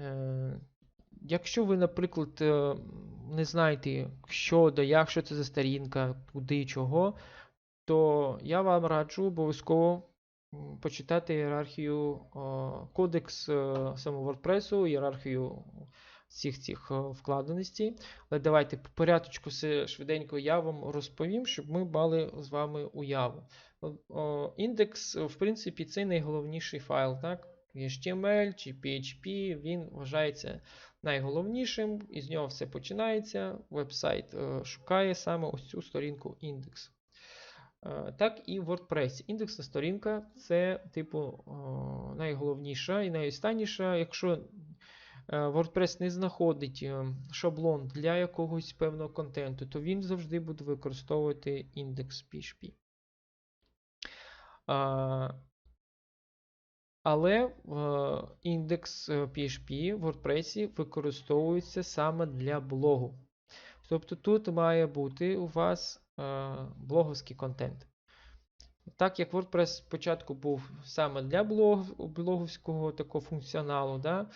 Е, Якщо ви, наприклад, е, не знаєте, що да як, що це за сторінка, куди чого, то я вам раджу обов'язково почитати ієрархію, о, кодекс е, самого WordPress, ієрархію всіх цих е, вкладеностей. Але давайте по порядочку все швиденько я вам розповім, щоб ми мали з вами уяву. Індекс, в принципі, це найголовніший файл, так? HTML чи PHP, він вважається найголовнішим, із нього все починається. Веб-сайт е, шукає саме ось цю сторінку індекс. Е, Так і в WordPress. Індексна сторінка це, типу, о, найголовніша і найостанніша. Якщо е, WordPress не знаходить е, шаблон для якогось певного контенту, то він завжди буде використовувати індекс PHP. Але е, індекс е, PHP в WordPress використовується саме для блогу. Тобто тут має бути у вас е, блоговський контент. Так як WordPress спочатку був саме для блог, блоговського такого функціоналу, да?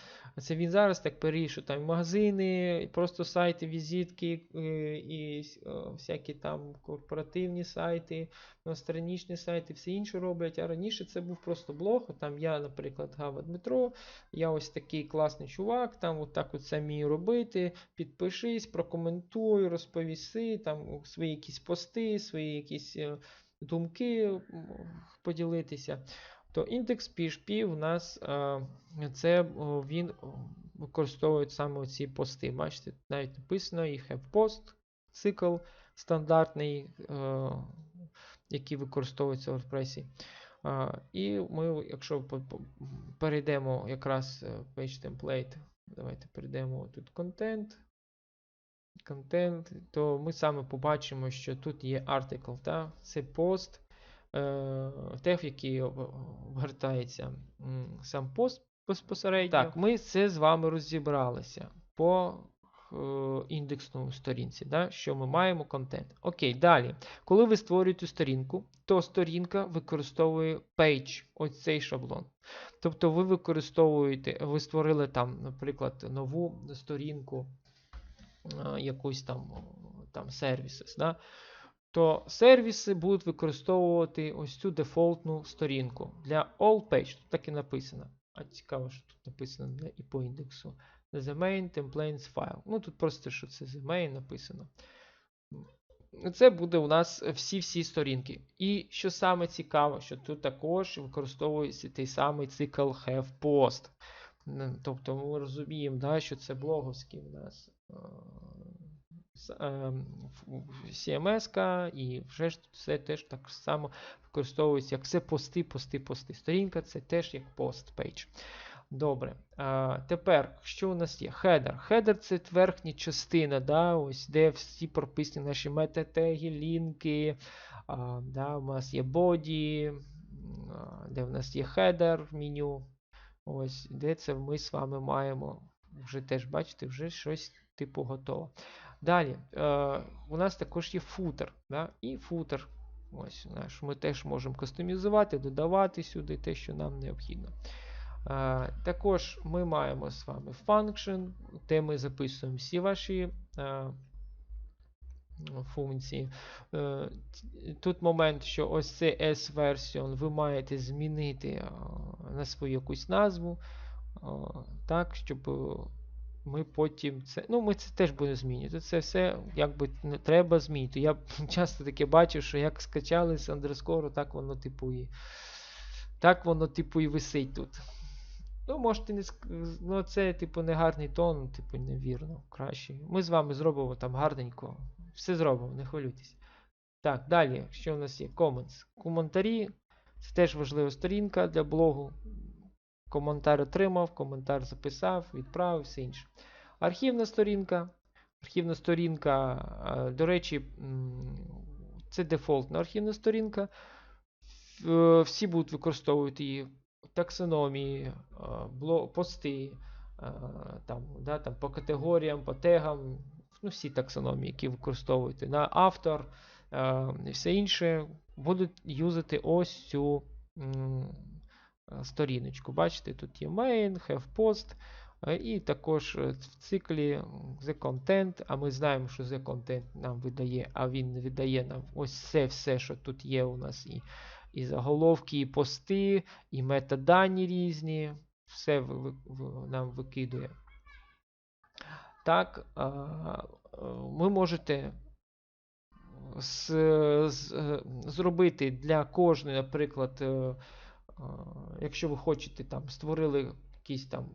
це він зараз так перейшов там магазини, просто сайти, візитки е, і е, всякі там корпоративні сайти, страничні сайти, все інше роблять. А раніше це був просто блог. Там я, наприклад, Гава Дмитро, я ось такий класний чувак, там от самі робити. Підпишись, прокоментуй, розповіси, там свої якісь пости, свої якісь. Е, думки поділитися. То індекс PHP у нас е, це він о, використовує саме ці пости. Бачите, навіть написано і have post, цикл стандартний, е, який використовується в WordPress. Е, І ми, якщо перейдемо якраз е, page template, давайте перейдемо тут контент контент, то ми саме побачимо, що тут є article, та? це пост, е, тег, який об- вгортається м, сам пост безпосередньо. Так, ми це з вами розібралися по е, індексному сторінці, да? що ми маємо контент. Окей, далі. Коли ви створюєте сторінку, то сторінка використовує page, ось цей шаблон. Тобто ви використовуєте, ви створили там, наприклад, нову сторінку якусь там, там сервіси, да? то сервіси будуть використовувати ось цю дефолтну сторінку для all page. Тут так і написано. А цікаво, що тут написано для і по індексу. The main templates file. Ну тут просто що це the main написано. Це буде у нас всі-всі сторінки. І що саме цікаво, що тут також використовується той самий цикл have post. Тобто ми розуміємо, да, що це блоговський у нас е, с- ем, CMS і вже ж все теж так само використовується як все пости, пости, пости. Сторінка це теж як пост пейдж. Добре. А, тепер, що у нас є? Хедер. Хедер це верхня частина, да, ось, де всі прописані наші метатеги, лінки. А, да, у нас є боді, де в нас є хедер в меню. Ось, де це ми з вами маємо вже теж, бачите, вже щось типу готово. Далі, е, у нас також є футер. Да? І футер. Ось наш. Ми теж можемо кастомізувати, додавати сюди те, що нам необхідно. Е, також ми маємо з вами function, де ми записуємо всі ваші е, функції. Е, Тут момент, що ось це S-version ви маєте змінити е, на свою якусь назву, е, так, щоб ми потім це. Ну, ми це теж будемо змінювати. Це все якби треба змінити. Я часто таке бачив, що як скачали з андерскору, так воно типу і. Так воно, типу, і висить тут. Ну, можете не ну, це, типу, не гарний тон, типу, невірно. Краще. Ми з вами зробимо там гарненько. Все зробимо, не хвилюйтесь. Так, далі, що в нас є? Comments. Коментарі. Це теж важлива сторінка для блогу. Коментар отримав, коментар записав, відправив, все інше. Архівна сторінка. Архівна сторінка, е, до речі, це дефолтна архівна сторінка. Всі будуть використовувати її таксономії, е, пости, е, там, да, там, по категоріям, по тегам, ну, всі таксономії, які використовуєте. Да, автор е, і все інше будуть юзати ось цю е, сторіночку. Бачите, тут є main, have post. Е, І також в циклі the content, а ми знаємо, що the content нам видає, а він видає нам ось це все, що тут є у нас і, і заголовки, і пости, і метадані різні. Все нам викидує. Так, ви можете з, з, е, зробити для кожної, наприклад, е, якщо ви хочете там створили якийсь там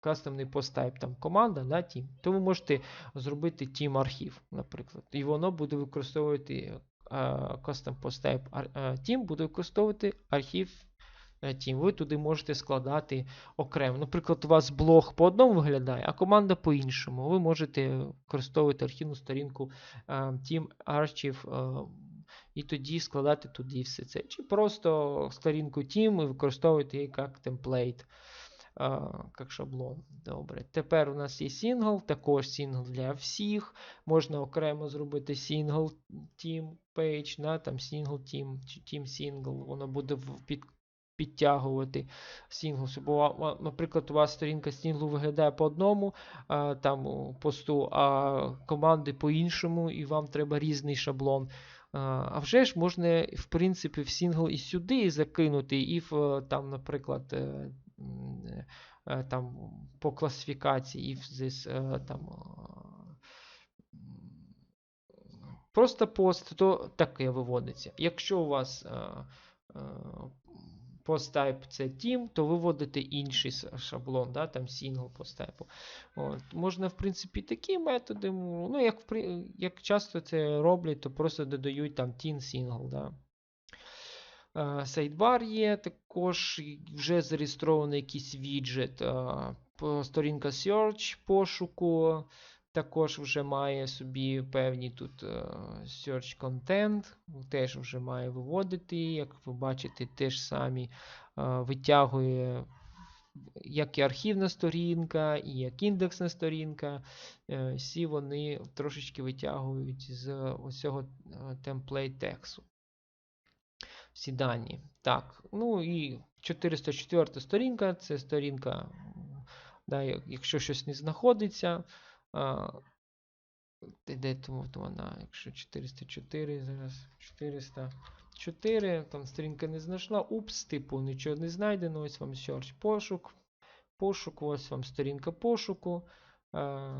кастомний посттайп, там команда, да, team, то ви можете зробити team архів, наприклад. І воно буде використовувати е, type е, team, буде використовувати архів е, team. Ви туди можете складати окремо. Наприклад, у вас блог по одному виглядає, а команда по-іншому. Ви можете використовувати архівну сторінку е, Team Archive е, і тоді складати туди все це. Чи просто сторінку Team і використовувати її як темплейт, як шаблон. Добре. Тепер у нас є сингл, також сингл для всіх. Можна окремо зробити сингл Team Page, да, там сингл Team Team Single, воно буде під, підтягувати сингл. Бо, наприклад, у вас сторінка синглу виглядає по одному там посту, а команди по-іншому, і вам треба різний шаблон. А, вже ж можна, в принципі, в сингл і сюди закинути, і в е, там, наприклад, е, м, е, там по класифікації, і в this, е, там. е, Просто пост, то таке виводиться. Якщо у вас е, е, post type це team, то виводите інший шаблон, да, там single post type. От. Можна, в принципі, такі методи. Ну, як, як часто це роблять, то просто додають там teen single. Да. Е, Сайдбар є, також вже зареєстрований якийсь віджит. е, Сторінка search пошуку. Також вже має собі певні тут е, search content, теж вже має виводити, як ви бачите, теж самі е, витягує як і архівна сторінка, і як індексна сторінка. Е, Всі вони трошечки витягують з ось цього темплейт тексту. Всі дані. Так, ну і 404 сторінка це сторінка, да, якщо щось не знаходиться. Де, тому вона, якщо 404, зараз 404, там сторінка не знайшла. Упс, типу, нічого не знайдено. Ось вам search пошук. Пошук, ось вам сторінка пошуку. Е,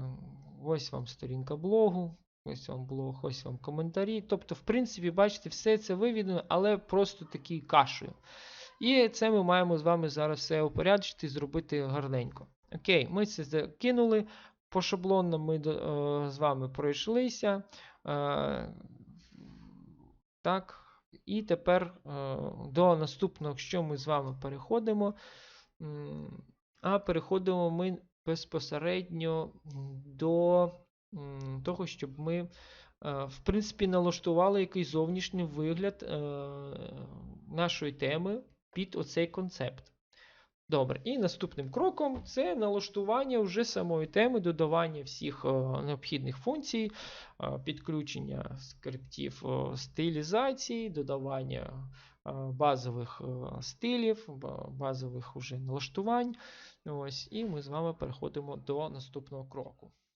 ось вам сторінка блогу. Ось вам блог, ось вам коментарі. Тобто, в принципі, бачите, все це виведено, але просто такий кашею. І це ми маємо з вами зараз все упорядочити і зробити гарненько. Окей, ми це закинули. По шаблонам ми е, з вами пройшлися. Е, так. І тепер е, до наступного, що ми з вами переходимо. А переходимо ми безпосередньо до того, щоб ми, в принципі, налаштували якийсь зовнішній вигляд нашої теми під оцей концепт. Добре, і наступним кроком це налаштування вже самої теми, додавання всіх е, необхідних функцій, е, підключення скриптів е, стилізації, додавання базових стилів, базових уже налаштувань. Ось, і ми з вами переходимо до наступного кроку.